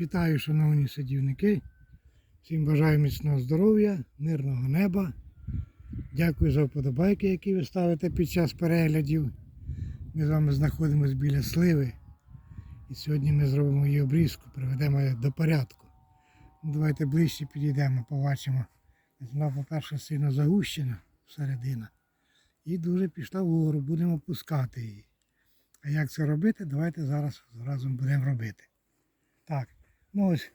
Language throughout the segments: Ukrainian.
Вітаю, шановні садівники. Всім бажаю міцного здоров'я, мирного неба. Дякую за вподобайки, які ви ставите під час переглядів. Ми з вами знаходимося біля сливи. І сьогодні ми зробимо її обрізку, приведемо її до порядку. Ну, давайте ближче підійдемо, побачимо. Вона, по-перше, сильно загущена всередина. І дуже пішла вгору, будемо пускати її. А як це робити, давайте зараз разом будемо робити. Так, ну ось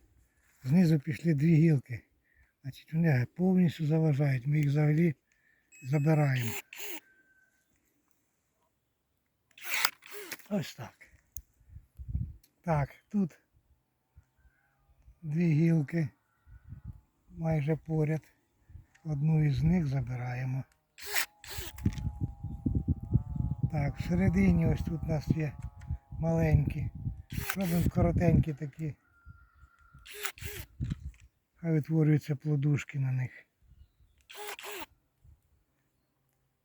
знизу пішли дві гілки. Значить, вони повністю заважають. Ми їх взагалі забираємо. Ось так. Так, тут дві гілки майже поряд. Одну із них забираємо. Так, всередині ось тут у нас є маленькі. Робимо коротенькі такі. Хай утворюються плодушки на них.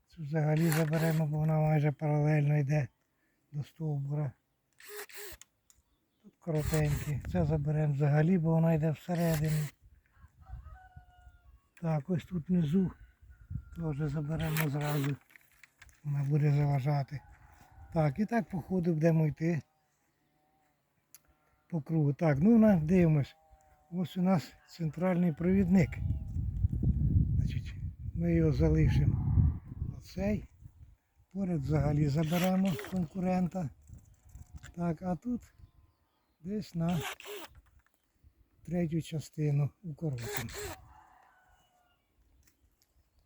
Цю взагалі заберемо, бо вона майже паралельно йде до стовбура. Тут коротенькі. Це заберемо взагалі, бо вона йде всередину. Так, ось тут внизу теж заберемо зразу. Вона буде заважати. Так, і так по ходу будемо йти по кругу. Так, ну дивимось. Ось у нас центральний провідник. Значить, ми його залишимо. Оцей. Поряд взагалі заберемо конкурента. Так, а тут десь на третю частину укоротимо.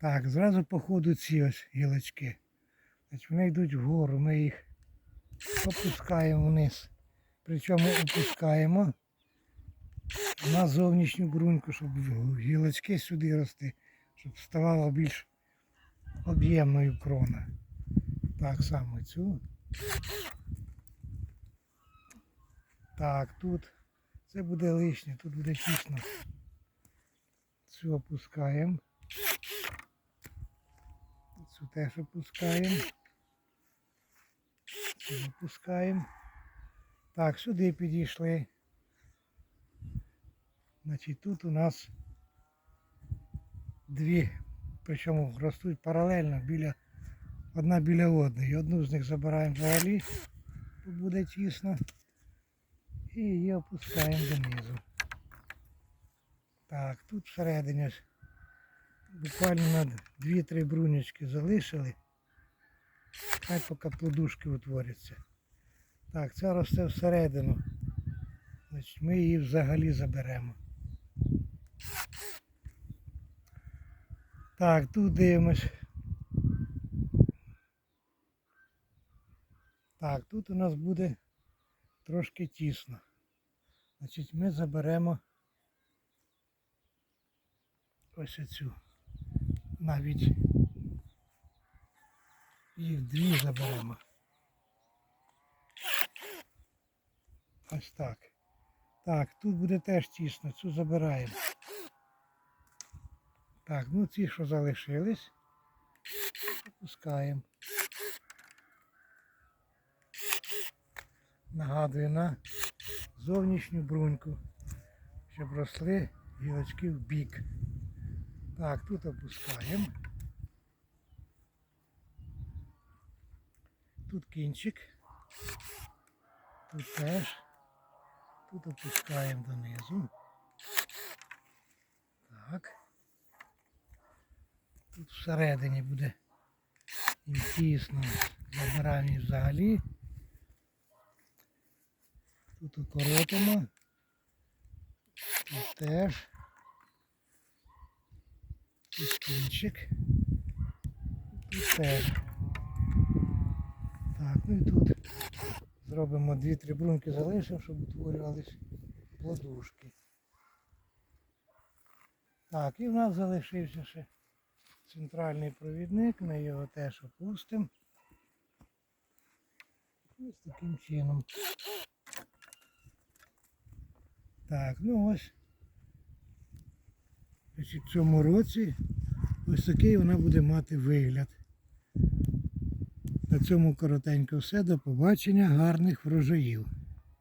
Так, зразу по ходу ці ось гілочки. Значить, вони йдуть вгору, ми їх опускаємо вниз. Причому опускаємо на зовнішню бруньку, щоб гілочки сюди рости, щоб ставала більш об'ємною крона. Так само цю. Так, тут це буде лишнє, тут буде тісно. Цю опускаємо. Цю теж опускаємо. Цю опускаємо. Так, сюди підійшли. Значить, тут у нас дві, причому ростуть паралельно біля, одна біля одної. Одну з них забираємо взагалі, бо буде тісно. І її опускаємо донизу. Так, тут всередині буквально 2-3 брунечки залишили. Хай поки плодушки утворяться. Так, ця росте всередину. Значить, ми її взагалі заберемо. Так, тут дивимось. Так, тут у нас буде трошки тісно. Значить, ми заберемо ось цю. Навіть їх дві заберемо. Ось так. Так, тут буде теж тісно, цю забираємо. Так, ну ці, що залишились, опускаємо. Нагадую на зовнішню бруньку, щоб росли гілочки в бік. Так, тут опускаємо. Тут кінчик. Тут теж. Тут опускаємо донизу. Так. Тут всередині буде їм тісно. Забираємо взагалі. Тут укоротимо. Тут теж. Тут кінчик. Тут теж. Так, ну і тут зробимо дві-три бруньки залишимо, щоб утворювались плодушки. Так, і в нас залишився ще центральний провідник, ми його теж опустимо. Ось таким чином. Так, ну ось. В цьому році ось такий вона буде мати вигляд. На цьому коротенько все. До побачення, гарних врожаїв.